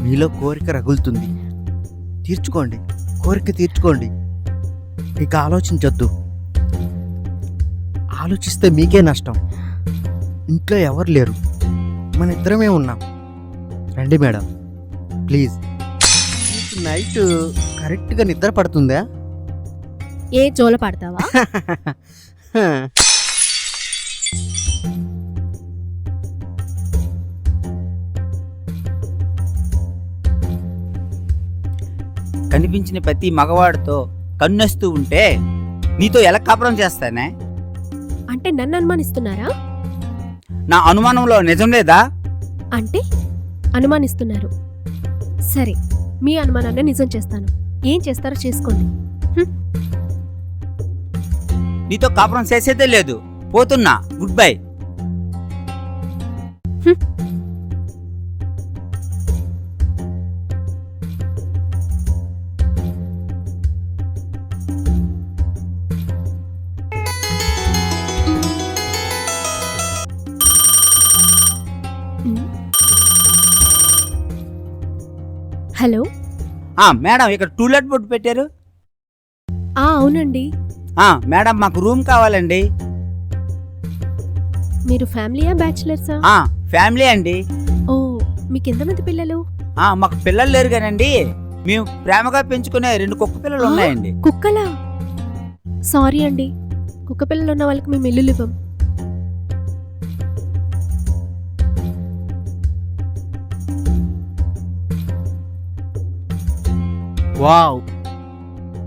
మీలో కోరిక రగులుతుంది. తీర్చుకోండి. కోరిక తీర్చుకోండి. ఇక ఆలోచించొద్దు. ఆలోచిస్తే మీకే నష్టం. ఇంట్లో ఎవరు లేరు. మన ఇద్దరమే ఉన్నాం. రండి మేడం. ప్లీజ్. నైట్ కరెక్ట్గా నిద్ర పడుతుందా? ఏ జోల పడతావా? కనిపించిన ప్రతి మగవాడితో కన్నొస్తూ ఉంటే నీతో ఎలా కాపురం చేస్తానే? అంటే నన్ను అనుమానిస్తున్నారా? నా అనుమానంలో నిజం లేదా? అంటే అనుమానిస్తున్నారు. సరే మీ అనుమానాన్ని నిజం చేస్తాను. ఏం చేస్తారో చేసుకోండి. నీతో కాపురం చేసేదే లేదు. పోతున్నా. Good bye hello? ఆ మేడం ఇక్కడ టూలెట్ బోర్డు పెట్టారు. ఆ అవునండి. ఆ మేడం మాకు రూమ్ కావాలండి. మీరు ఫ్యామిలీయా బ్యాచిలర్సా? ఆ ఫ్యామిలీ అండి. ఓ మీకు ఎంతమంది పిల్లలు? ఆ మాకు పిల్లలు లేరు కానండి మేము ప్రేమగా పెంచుకునే రెండు కుక్క పిల్లలు? ఉన్నాయండి. కుక్కలా? సారీ అండి. కుక్క పిల్లలు ఉన్న వాళ్ళకి మేము ఇల్లు ఇవ్వం. Wow.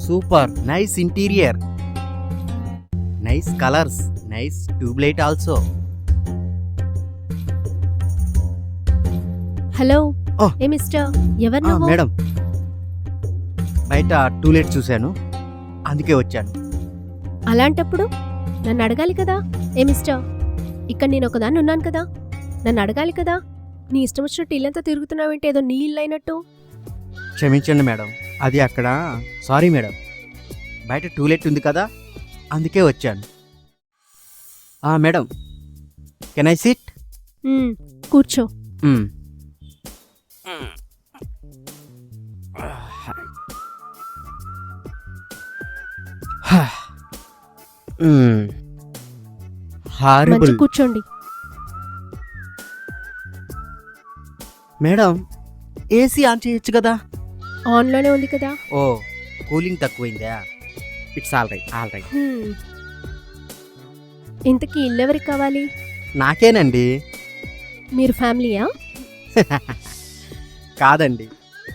Super. Nice interior. Nice colours. Nice tubelight also. Hello. Oh. Hey mister? ఎవరు నువ్వు? మేడం. బయట టూలెట్ చూశాను. అందుకే వచ్చాను. అలాంటప్పుడు నన్ను అడగాలి కదా? Hey mister? ఇక్కడ నేను ఒకదాన్ని ఉన్నాను కదా? నన్ను అడగాలి కదా? నీ ఇష్టం వచ్చినట్టు ఇల్లంతా తిరుగుతున్నావేంటి? ఏదో నీ ఇల్లు అయినట్టు? క్షమించండి మేడం. అది అక్కడ. Sorry madam. బయట టూలెట్ ఉంది కదా అందుకే వచ్చాను. మేడం. కెన్ ఐ సిట్ కూర్చో. హారిబుల్ కూర్చోండి. మేడం ఏసీ ఆన్ చేయొచ్చు కదా? ఆన్లోనే ఉంది కదా. ఓ cooling తక్కువైందా? It's all right all right. Hmm. ఇంతకీ ఇల్లు ఎవరికి కావాలి? నాకేనండి. మీరు ఫ్యామిలీయా? కాదండి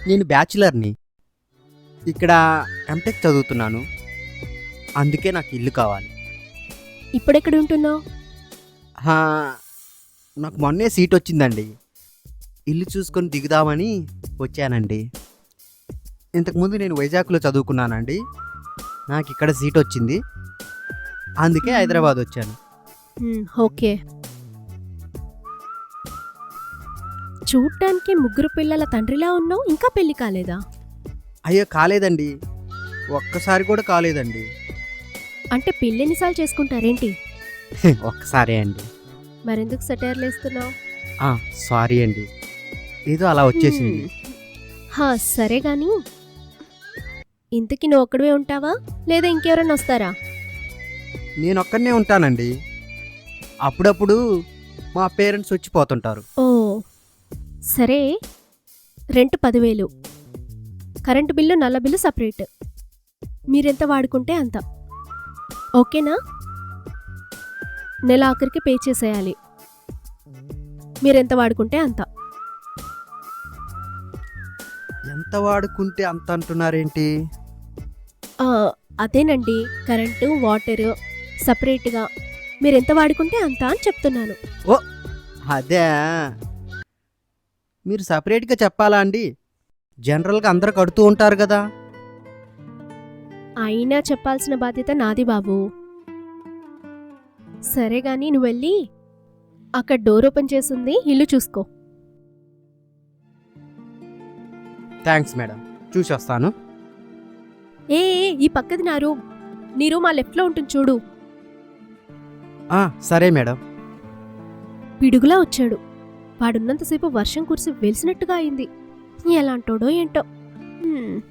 నేను బ్యాచులర్ని. ఇక్కడ ఎంటెక్ చదువుతున్నాను. అందుకే నాకు ఇల్లు కావాలి. ఇప్పుడెక్కడ ఉంటున్నావు? హా, నాకు మొన్నే సీట్ వచ్చిందండి ఇల్లు చూసుకొని దిగుదామని వచ్చానండి. ఇంతకుముందు నేను వైజాగ్లో చదువుకున్నానండి. నాకు ఇక్కడ సీట్ వచ్చింది. అందుకే హైదరాబాద్ వచ్చాను. ఓకే. చూడటానికి ముగ్గురు పిల్లల తండ్రిలా ఉన్నావు? ఇంకా పెళ్ళి కాలేదా? అయ్యో కాలేదండి. ఒక్కసారి కూడా కాలేదండి. అంటే పెళ్ళి ఎన్నిసార్లు చేసుకుంటారేంటి? ఒక్కసారే అండి. మరెందుకు సెటైర్లు వేస్తున్నావు? సారీ అండి. ఏదో అలా వచ్చేసింది. హా సరే గాని. ఇంతకి నువ్వు ఒక్కడివే ఉంటావా? లేదా ఇంకెవరైనా వస్తారా? నేను ఒక్కడనే ఉంటానండి. అప్పుడప్పుడు మా పేరెంట్స్ వచ్చిపోతుంటారు ఓ సరే. రెంట్ పదివేలు. కరెంటు బిల్లు నల్ల బిల్లు సపరేట్. మీరెంత వాడుకుంటే అంత. ఓకేనా? నెల ఆఖరికి పే చేసేయాలి. మీరెంత వాడుకుంటే అంత. ఎంత వాడుకుంటే అంత అంటున్నారేంటి? అదేనండి. కరెంటు వాటర్ సపరేట్గా. మీరెంత వాడుకుంటే అంత అని చెప్తున్నాను. అదే. మీరు సపరేట్గా చెప్పాలా అండి? జనరల్గా అందరూ కడుతూ ఉంటారు కదా. అయినా చెప్పాల్సిన బాధ్యత నాది బాబు. సరే గాని నువ్వు వెళ్ళి అక్కడ డోర్ ఓపెన్ చేసింది ఇల్లు చూసుకో. Thanks madam. చూసి వస్తాను ఏ ఈ పక్కది నా రూమ్. నీ రూమ్ ఆ లెఫ్ట్లో ఉంటుంది చూడు. ఆ, సరే మేడం. పిడుగులా వచ్చాడు. వాడున్నంతసేపు వర్షం కురిసి వెలిసినట్టుగా అయింది. ఎలాంటోడో ఏంటో. హ్మ్.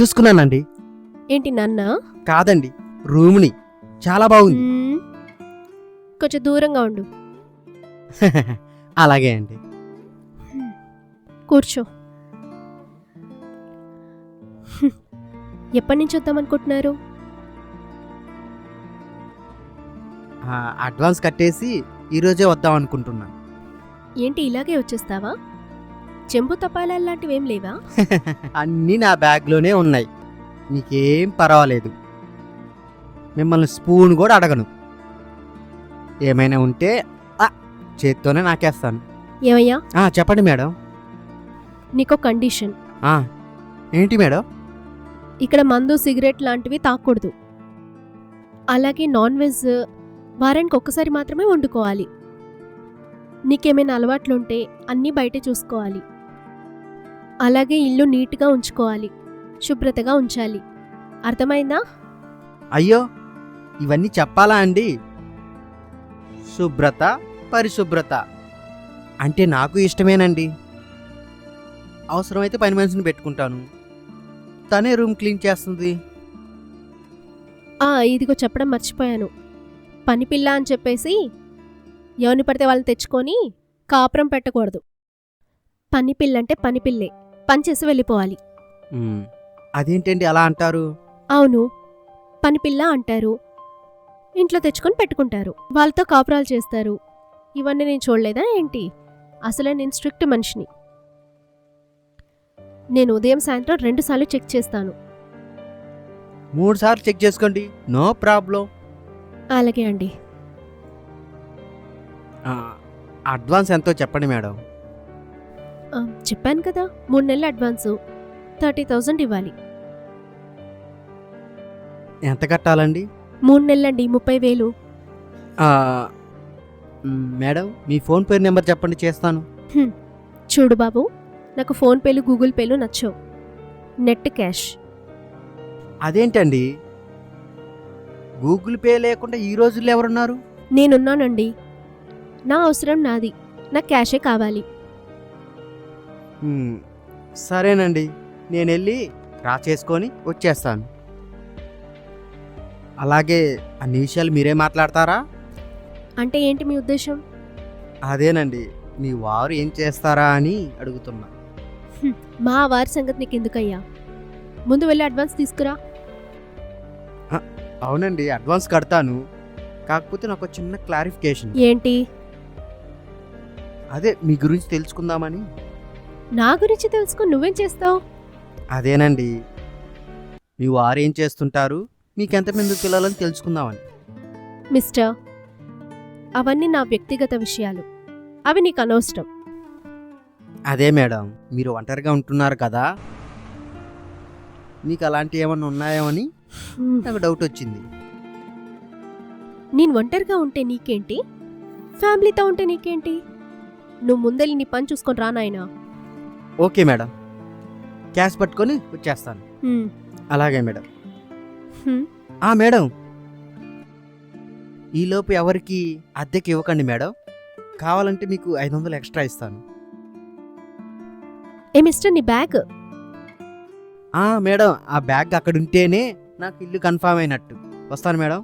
చూసుకున్నానండి. ఏంటి నాన్న? కాదండి రూమ్ని. చాలా బాగుంది. హ్మ్. కొంచెం దూరంగా ఉండు. అలాగే అండి. కూర్చో. ఎప్పటి నుంచి వద్దామనుకుంటున్నారు అడ్వాన్స్ కట్టేసి ఈరోజే వద్దాం అనుకుంటున్నా ఏంటి ఇలాగే వచ్చేస్తావా? చెంబు తపాలాలు లాంటివేం లేవా? అన్నీ నా బ్యాగ్లోనే ఉన్నాయి. మీకేం పర్వాలేదు. మిమ్మల్ని స్పూన్ కూడా అడగను. ఏమైనా ఉంటే ఆ, చేత్తోనే నాకేస్తాను. ఏమయ్యా? ఆ, చెప్పండి మేడం. నీకో కండిషన్. ఆ, ఏంటి మేడం? ఇక్కడ మందు సిగరెట్ లాంటివి తాకూడదు. అలాగే నాన్ వెజ్ వారానికి ఒక్కసారి మాత్రమే వండుకోవాలి. నీకేమైనా అలవాట్లుంటే అన్నీ బయటే చూసుకోవాలి. అలాగే ఇల్లు నీట్గా ఉంచుకోవాలి. శుభ్రతగా ఉంచాలి. అర్థమైందా? అయ్యో ఇవన్నీ చెప్పాలా అండి? శుభ్రత పరిశుభ్రత అంటే నాకు ఇష్టమేనండి. అవసరమైతే పని మనిషిని పెట్టుకుంటాను. తనే రూమ్ క్లీన్ చేస్తుంది. ఆ ఇదిగో చెప్పడం మర్చిపోయాను. పని పిల్ల అని చెప్పేసి ఎవరిని పడితే వాళ్ళని తెచ్చుకొని కాపురం పెట్టకూడదు. పని పిల్లంటే పని పిల్లే. పని చేసి వెళ్ళిపోవాలి. అదేంటండి అలా అంటారు? అవును. పని పిల్ల అంటారు. ఇంట్లో తెచ్చుకొని పెట్టుకుంటారు. వాళ్ళతో కాపురాలు చేస్తారు. ఇవన్నీ నేను చూడలేదా ఏంటి? అసలే నేను స్ట్రిక్ట్ మనిషిని. నేను ఉదయం సాయంత్రం రెండుసార్లు చెక్ చేస్తాను. మూడు సార్లు చెక్ చేసుకోండి. No problem. అలాగే అండి. ఆ, అడ్వాన్స్ ఎంతో చెప్పండి మేడం. ఆ, చెప్పాను కదా మూడు నెలల అడ్వాన్సు. థర్టీ థౌజండ్ ఇవ్వాలి. ఎంత కట్టాలండి? మూడు నెలలండి ముప్పై వేలు. ఆ, మ్, మేడం మీ ఫోన్ పే నెంబర్ చెప్పండి చేస్తాను. చూడు బాబు. నాకు ఫోన్పేలు గూగుల్ పేలు నచ్చవు. Net cash. అదేంటండి? గూగుల్ పే లేకుండా ఈ రోజుల్లో ఎవరున్నారు? నేనున్నానండి. నా అవసరం నాది. నాకు క్యాషే కావాలి. సరేనండి. నేను వెళ్ళి రా చేసుకొని వచ్చేస్తాను. అలాగే అన్ని విషయాలు మీరే మాట్లాడతారా? అంటే ఏంటి మీ ఉద్దేశం? అదేనండి. మీ వారు ఏం చేస్తారా అని అడుగుతున్నా. మా వారి సంగతి నీకు ఎందుకయ్యా ముందు వెళ్ళి అడ్వాన్స్ తీసుకురా. అవునండి అడ్వాన్స్ కడతాను. కాకపోతే నాకు చిన్న క్లారిఫికేషన్. ఏంటి? అదే మీ గురించి తెలుసుకుందామని. నా గురించి తెలుసుకో నువ్వేం చేస్తావు? అదేనండి. మీ వారు ఏం చేస్తుంటారు? మీకు ఎంతమంది పిల్లలని తెలుసుకుందామని. మిస్టర్ అవన్నీ నా వ్యక్తిగత విషయాలు. అవి నీకు అనవసరం. అదే మేడం మీరు ఒంటరిగా ఉంటున్నారు కదా. మీకు అలాంటివి ఏమన్నా ఉన్నాయో అని హ్మ్. నాకు డౌట్ వచ్చింది. నేను ఒంటరిగా ఉంటే నీకేంటి? ఫ్యామిలీతో ఉంటే నీకేంటి? నువ్వు ముందెళ్ళి నీ పని చూసుకొని రా నాయనా. Okay madam. క్యాష్ పట్టుకొని వచ్చేస్తాను. హ్మ్. అలాగే మేడం. హ్మ్. ఆ మేడం. ఈలోపు ఎవరికి అద్దెకి ఇవ్వకండి మేడం. కావాలంటే మీకు ఐదు వందలు ఎక్స్ట్రా ఇస్తాను. ఏ మిస్టర్ నీ బ్యాగ్? ఆ మేడం ఆ బ్యాగ్ అక్కడ ఉంటేనే నాకు ఇల్లు కన్ఫామ్ అయినట్టు. వస్తాను మేడం.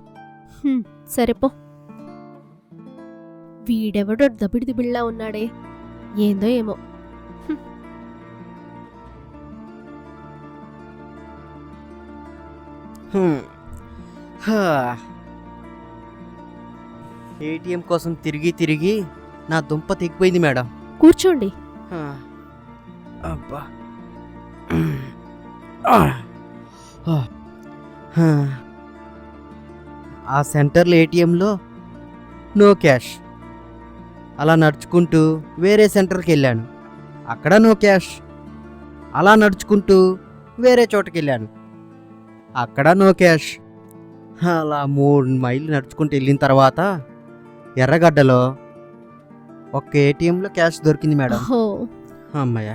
హ్మ్, సరే పో. వీడెవడో దబిడి దిబిళ్ళా ఉన్నాడే. ఏందో ఏమో. హ్మ్. హా. ఏటీఎం కోసం తిరిగి తిరిగి నా దుంప తెగిపోయింది మేడం. కూర్చోండి. హా. అబ్బా ఆ. ఆ. హా. ఆ సెంటర్లో ఏటీఎంలో నో క్యాష్ అలా నడుచుకుంటూ వేరే సెంటర్కి వెళ్ళాను అక్కడ నో క్యాష్ అలా నడుచుకుంటూ వేరే చోటకి వెళ్ళాను అక్కడ నో క్యాష్ అలా మూడు మైళ్ళు నడుచుకుంటూ వెళ్ళిన తర్వాత ఎర్రగడ్డలో ఒక్క ఏటీఎంలో క్యాష్ దొరికింది మేడం అమ్మయ్య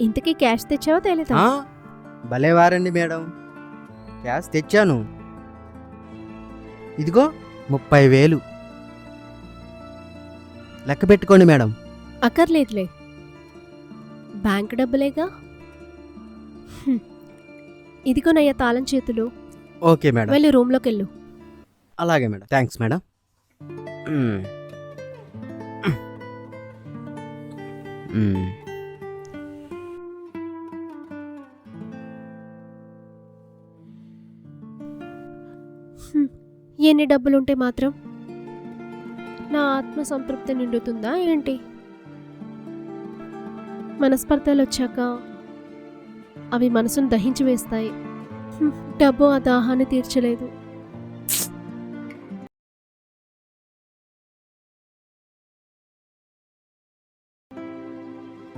ఇంతకీ క్యాష్ తెచ్చావా తేలేదా? ఆ, భలేవారండి మేడం. క్యాష్ తెచ్చాను. ఇదిగో ముప్పై వేలు లెక్క పెట్టుకోండి మేడం. అక్కర్లేదులే. బ్యాంక్ డబ్బులేగా? హ్మ్. ఇదిగోనయ్యా తాళం చేతులు. Okay madam. వెళ్ళి రూమ్లోకి వెళ్ళు అలాగే మేడం. Thanks madam. మ్మ్. మ్మ్. ఎన్ని డబ్బులుంటే మాత్రం నా ఆత్మ సంతృప్తి నిండుతుందా ఏంటి? మనస్పర్ధలు వచ్చాక అవి మనసును దహించి వేస్తాయి. డబ్బు ఆ దాహాన్ని తీర్చలేదు.